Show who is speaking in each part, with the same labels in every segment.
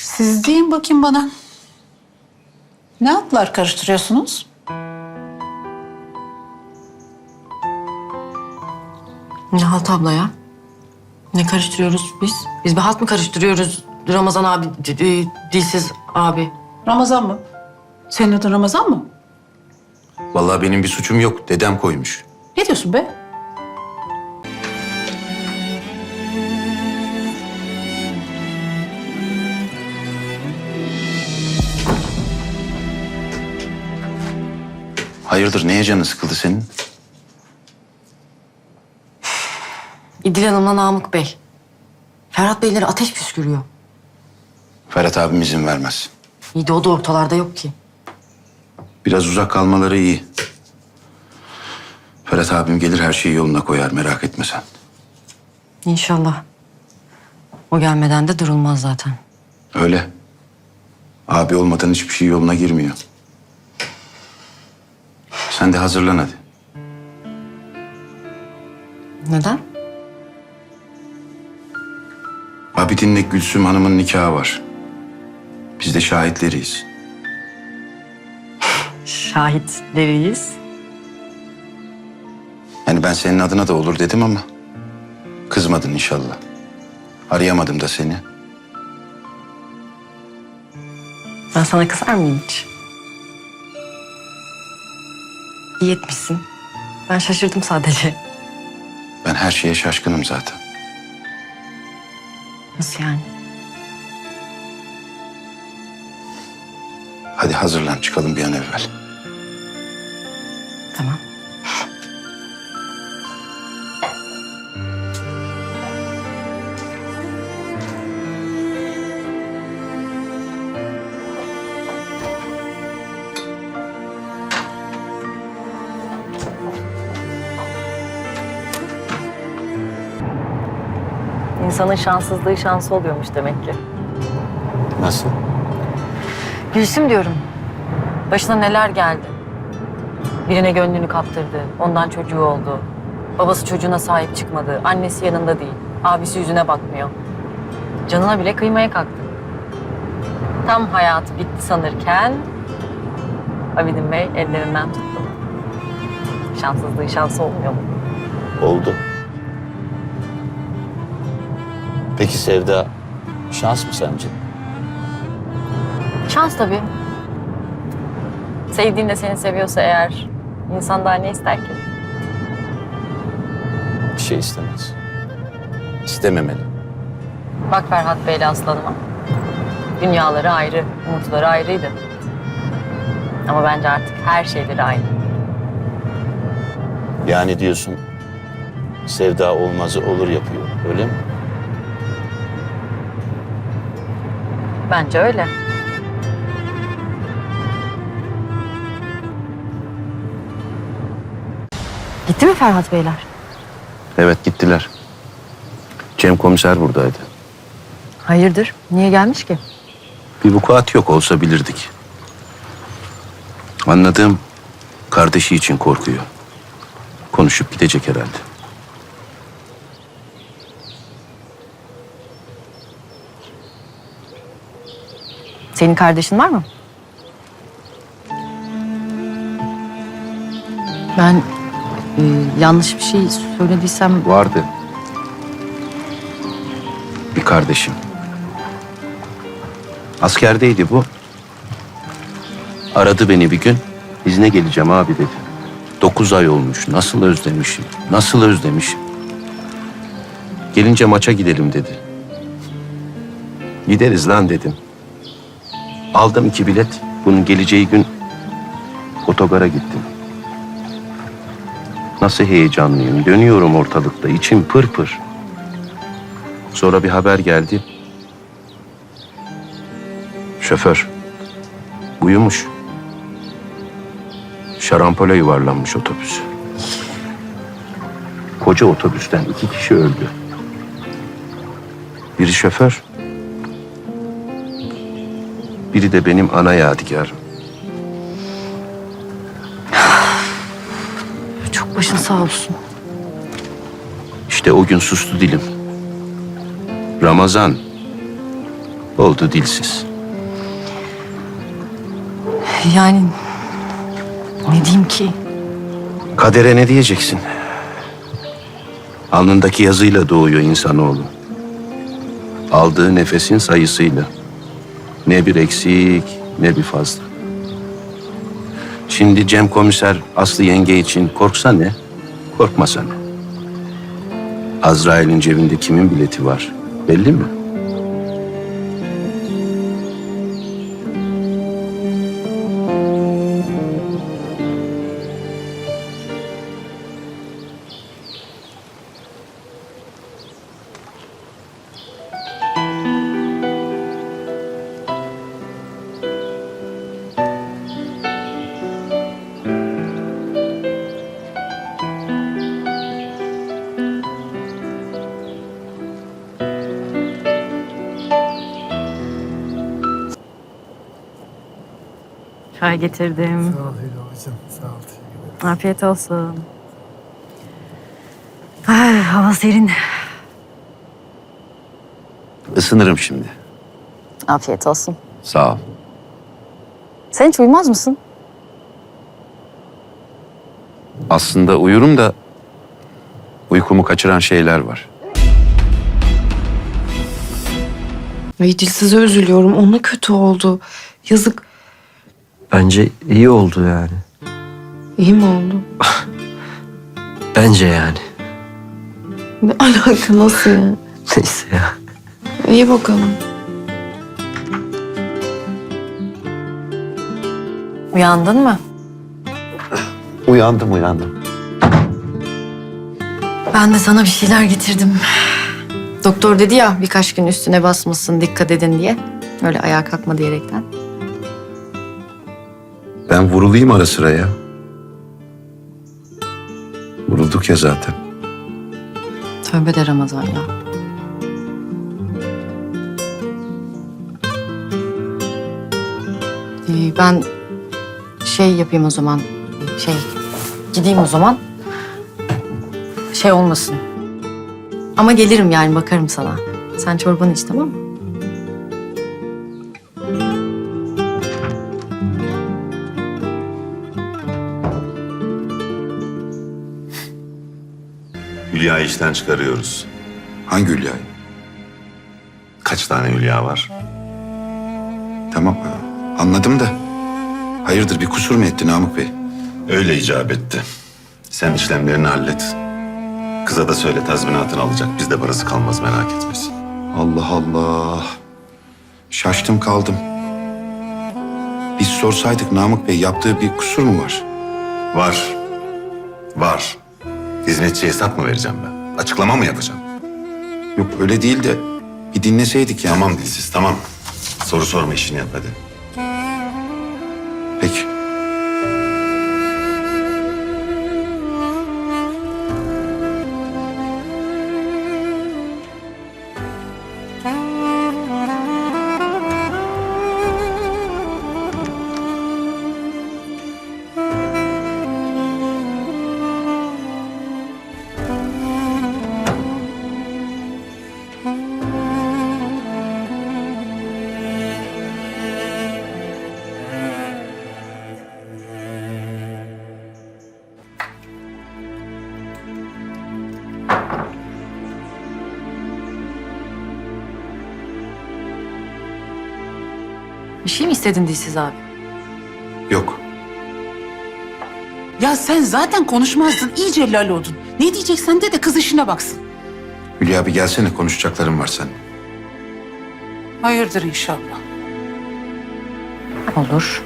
Speaker 1: Siz deyin bakayım bana. Ne atlar karıştırıyorsunuz?
Speaker 2: Ne halt abla ya? Ne karıştırıyoruz biz? Biz bir halt mı karıştırıyoruz? Ramazan abi, dilsiz abi.
Speaker 1: Ramazan mı? Senin adın Ramazan mı?
Speaker 3: Vallahi benim bir suçum yok. Dedem koymuş.
Speaker 1: Ne diyorsun be?
Speaker 3: Hayırdır neye canı sıkıldı senin?
Speaker 2: İdil Hanım'la Namık Bey. Ferhat Beyleri ateş püskürüyor.
Speaker 3: Ferhat abim izin vermez.
Speaker 2: İyi de o da ortalarda yok ki.
Speaker 3: Biraz uzak kalmaları iyi. Ferhat abim gelir her şeyi yoluna koyar merak etme sen.
Speaker 2: İnşallah. O gelmeden de durulmaz zaten.
Speaker 3: Öyle. Abi olmadan hiçbir şey yoluna girmiyor. Sen de hazırlan hadi.
Speaker 2: Neden?
Speaker 3: Abidin'le Gülsüm Hanım'ın nikahı var. Biz de şahitleriyiz.
Speaker 2: Şahitleriyiz.
Speaker 3: Yani ben senin adına da olur dedim ama kızmadın inşallah. Arayamadım da seni.
Speaker 2: Ben sana kızar mıyım hiç? İyi etmişsin. Ben şaşırdım sadece.
Speaker 3: Ben her şeye şaşkınım zaten.
Speaker 2: Nasıl yani?
Speaker 3: Hadi hazırlan çıkalım bir an evvel.
Speaker 2: Tamam.
Speaker 4: İnsanın şanssızlığı şansı oluyormuş demek ki.
Speaker 3: Nasıl?
Speaker 4: Gülsüm diyorum. Başına neler geldi. Birine gönlünü kaptırdı. Ondan çocuğu oldu. Babası çocuğuna sahip çıkmadı. Annesi yanında değil. Abisi yüzüne bakmıyor. Canına bile kıymaya kalktı. Tam hayatı bitti sanırken Abidin Bey ellerinden tuttu. Şanssızlığı şansı olmuyor mu?
Speaker 5: Oldu. Peki Sevda şans mı sence?
Speaker 4: Şans tabii. Sevdiğin de seni seviyorsa eğer insan daha ne ister ki?
Speaker 5: Bir şey istemez.
Speaker 3: İstememeli.
Speaker 4: Bak Ferhat Bey'le Aslanıma. Dünyaları ayrı, umutları ayrıydı. Ama bence artık her şeyleri aynı.
Speaker 5: Yani diyorsun Sevda olmazı olur yapıyor öyle mi?
Speaker 4: Bence öyle.
Speaker 2: Gitti mi Ferhat Beyler?
Speaker 3: Evet gittiler. Cem komiser buradaydı.
Speaker 2: Hayırdır? Niye gelmiş ki?
Speaker 3: Bir vukuat yok olsa bilirdik. Anladığım kardeşi için korkuyor. Konuşup gidecek herhalde.
Speaker 2: Senin kardeşin var mı? Ben e, yanlış bir şey söylediysem
Speaker 3: Vardı. Bir kardeşim. Askerdeydi bu. Aradı beni bir gün. İzne geleceğim abi dedi. Dokuz ay olmuş. Nasıl özlemişim. Nasıl özlemişim. Gelince maça gidelim dedi. Gideriz lan dedim. Aldım iki bilet. Bunun geleceği gün otogara gittim. Nasıl heyecanlıyım. Dönüyorum ortalıkta. içim pır pır. Sonra bir haber geldi. Şoför. Uyumuş. Şarampole yuvarlanmış otobüs. Koca otobüsten iki kişi öldü. Biri şoför. Biri de benim ana yadigarım.
Speaker 2: çok başın sağ olsun.
Speaker 3: İşte o gün sustu dilim. Ramazan. Oldu dilsiz.
Speaker 4: Yani ne diyeyim ki?
Speaker 3: Kadere ne diyeceksin? Alnındaki yazıyla doğuyor insanoğlu. Aldığı nefesin sayısıyla. Ne bir eksik ne bir fazla. Şimdi Cem komiser Aslı yenge için korksa ne, korkmasa ne? Azrail'in cebinde kimin bileti var belli mi?
Speaker 4: Çay getirdim.
Speaker 6: Sağ ol Hocam, sağ ol. Teşekkür ederim.
Speaker 4: Afiyet olsun. Ay, hava serin.
Speaker 3: Isınırım şimdi.
Speaker 4: Afiyet olsun.
Speaker 3: Sağ ol.
Speaker 4: Sen hiç uyumaz mısın?
Speaker 3: Aslında uyurum da uykumu kaçıran şeyler var.
Speaker 7: Ay dilsize üzülüyorum. Ona kötü oldu. Yazık.
Speaker 8: Bence iyi oldu yani.
Speaker 7: İyi mi oldu?
Speaker 8: Bence yani.
Speaker 7: Ne alaka nasıl ya?
Speaker 8: Neyse ya.
Speaker 7: İyi bakalım.
Speaker 4: Uyandın mı?
Speaker 3: Uyandım uyandım.
Speaker 2: Ben de sana bir şeyler getirdim. Doktor dedi ya birkaç gün üstüne basmasın dikkat edin diye. Öyle ayağa kalkma diyerekten.
Speaker 3: Ben vurulayım ara sıra ya. Vurulduk ya zaten.
Speaker 2: Tövbe de Ramazan ya. Ee, ben şey yapayım o zaman. Şey gideyim o zaman. Şey olmasın. Ama gelirim yani bakarım sana. Sen çorbanı iç tamam mı?
Speaker 9: Hülya'yı işten çıkarıyoruz.
Speaker 10: Hangi Hülya?
Speaker 9: Kaç tane Hülya var?
Speaker 10: Tamam anladım da. Hayırdır bir kusur mu etti Namık Bey?
Speaker 9: Öyle icap etti. Sen işlemlerini hallet. Kıza da söyle tazminatını alacak. Bizde parası kalmaz merak etmesin.
Speaker 10: Allah Allah. Şaştım kaldım. Biz sorsaydık Namık Bey yaptığı bir kusur mu var?
Speaker 9: Var. Var. Hizmetçiye hesap mı vereceğim ben? Açıklama mı yapacağım?
Speaker 10: Yok öyle değil de bir dinleseydik yani.
Speaker 9: Tamam dilsiz tamam. Soru sorma işini yap hadi.
Speaker 10: Peki.
Speaker 2: Bir şey mi istedin Dilsiz abi?
Speaker 10: Yok.
Speaker 1: Ya sen zaten konuşmazdın. iyice lal oldun. Ne diyeceksen de de kız işine baksın.
Speaker 10: Hülya bir gelsene konuşacaklarım var seninle.
Speaker 1: Hayırdır inşallah.
Speaker 4: Olur.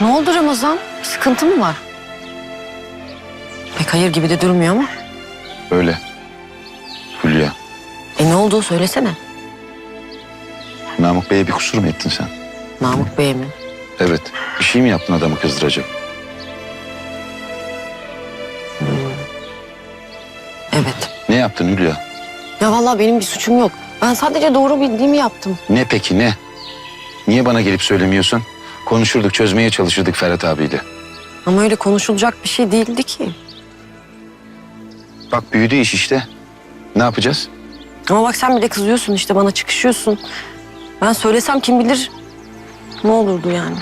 Speaker 2: Ne oldu Ramazan? Bir sıkıntı mı var? Pek hayır gibi de durmuyor ama.
Speaker 10: Öyle. Hülya.
Speaker 2: E ne olduğu söylesene.
Speaker 10: Namık Bey'e bir kusur mu ettin sen?
Speaker 2: Namık Bey mi?
Speaker 10: Evet. Bir şey mi yaptın adamı kızdıracak?
Speaker 2: Evet.
Speaker 10: Ne yaptın Hülya?
Speaker 2: Ya vallahi benim bir suçum yok. Ben sadece doğru bildiğimi yaptım.
Speaker 10: Ne peki ne? Niye bana gelip söylemiyorsun? Konuşurduk, çözmeye çalışırdık Ferhat abiyle.
Speaker 2: Ama öyle konuşulacak bir şey değildi ki.
Speaker 10: Bak büyüdü iş işte. Ne yapacağız?
Speaker 2: Ama bak sen bile kızıyorsun işte bana çıkışıyorsun. Ben söylesem kim bilir ne olurdu yani.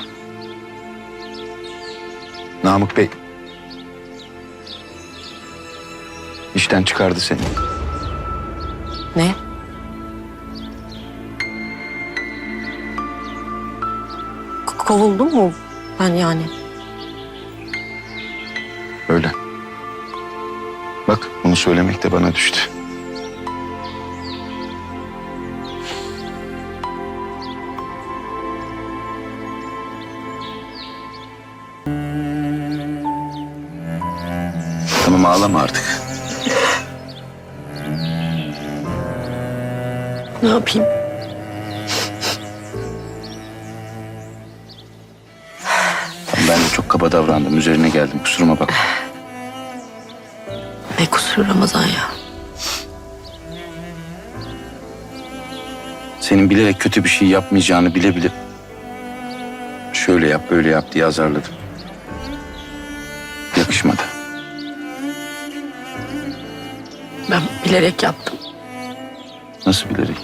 Speaker 10: Namık Bey. İşten çıkardı seni.
Speaker 2: Ne? Kovuldum mu ben yani?
Speaker 10: Öyle. Bak bunu söylemek de bana düştü. Tamam ağlama artık.
Speaker 2: Ne yapayım?
Speaker 10: Kaba davrandım. Üzerine geldim. Kusuruma bak.
Speaker 2: Ne kusur Ramazan ya.
Speaker 10: Senin bilerek kötü bir şey yapmayacağını bile bile... Şöyle yap, böyle yap diye azarladım. Yakışmadı.
Speaker 2: Ben bilerek yaptım.
Speaker 10: Nasıl bilerek?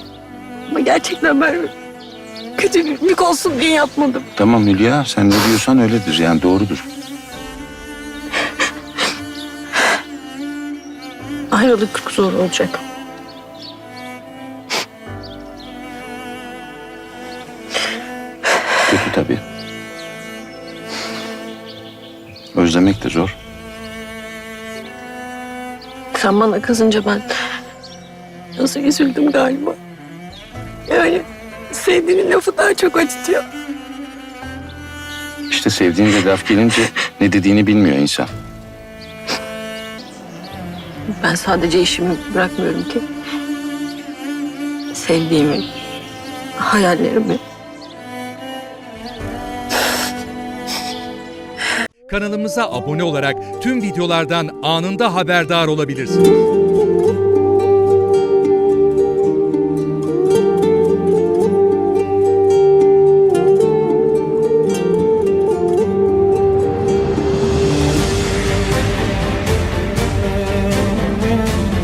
Speaker 2: Ama gerçekten ben kötü bir yük olsun diye yapmadım.
Speaker 10: Tamam Hülya, sen ne diyorsan öyledir. Yani doğrudur.
Speaker 2: Ayrılık çok zor olacak.
Speaker 10: Kötü tabii. Özlemek de zor.
Speaker 2: Sen bana kızınca ben nasıl üzüldüm galiba. Yani sevdiğinin lafı daha çok acıtıyor.
Speaker 10: İşte sevdiğin de laf gelince ne dediğini bilmiyor insan.
Speaker 2: Ben sadece işimi bırakmıyorum ki. Sevdiğimi, hayallerimi.
Speaker 11: Kanalımıza abone olarak tüm videolardan anında haberdar olabilirsiniz.